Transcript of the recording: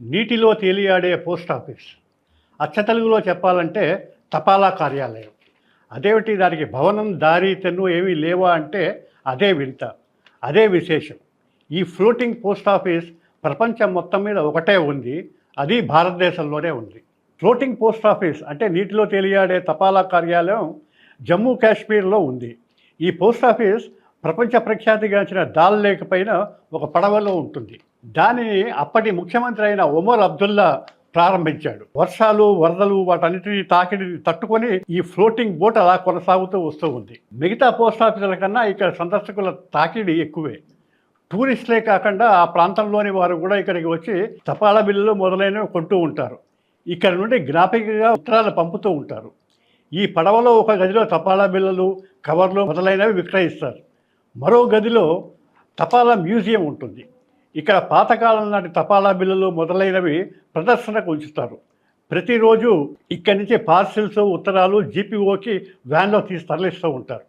నీటిలో తేలియాడే post office. అచ్చ తెలుగులో చెప్పాలంటే తపాలా కార్యాలయం. అదేమిటి దానికి భవనం దారి తెన్ను ఏమీ లేవా అంటే అదే వింత అదే విశేషం. ఈ ఫ్లోటింగ్ పోస్ట్ ఆఫీస్ ప్రపంచం మొత్తం మీద ఒకటే ఉంది అది భారతదేశంలోనే ఉంది. ఫ్లోటింగ్ పోస్ట్ ఆఫీస్ అంటే నీటిలో తేలియాడే తపాలా కార్యాలయం జమ్మూ కాశ్మీర్లో ఉంది. ఈ పోస్ట్ ఆఫీస్ ప్రపంచ ప్రఖ్యాతిగాంచిన దాల్ లేక్ పైన ఒక పడవలో ఉంటుంది. దానిని అప్పటి ముఖ్యమంత్రి అయిన ఒమర్ అబ్దుల్లా ప్రారంభించాడు. వర్షాలు వరదలు వాటన్నిటిని తాకిడి తట్టుకొని ఈ ఫ్లోటింగ్ బోట్ అలా కొనసాగుతూ వస్తూ ఉంది. మిగతా పోస్ట్ ఆఫీసుల కన్నా ఇక్కడ సందర్శకుల తాకిడి ఎక్కువే. టూరిస్టులే కాకుండా ఆ ప్రాంతంలోని వారు కూడా ఇక్కడికి వచ్చి తపాలా బిల్లులు మొదలైనవి కొంటూ ఉంటారు. ఇక్కడ నుండి జ్ఞాపికగా ఉత్తరాలు పంపుతూ ఉంటారు. ఈ పడవలో ఒక గదిలో తపాలా బిల్లలు కవర్లు మొదలైనవి విక్రయిస్తారు. మరో గదిలో తపాలా మ్యూజియం ఉంటుంది. ఇక్కడ పాతకాలం నాటి తపాలా బిల్లులు మొదలైనవి ప్రదర్శనకు ఉంచుతారు. ప్రతిరోజు ఇక్కడి నుంచి పార్సిల్స్ ఉత్తరాలు జీపీఓకి వ్యాన్లో తీసి తరలిస్తూ ఉంటారు.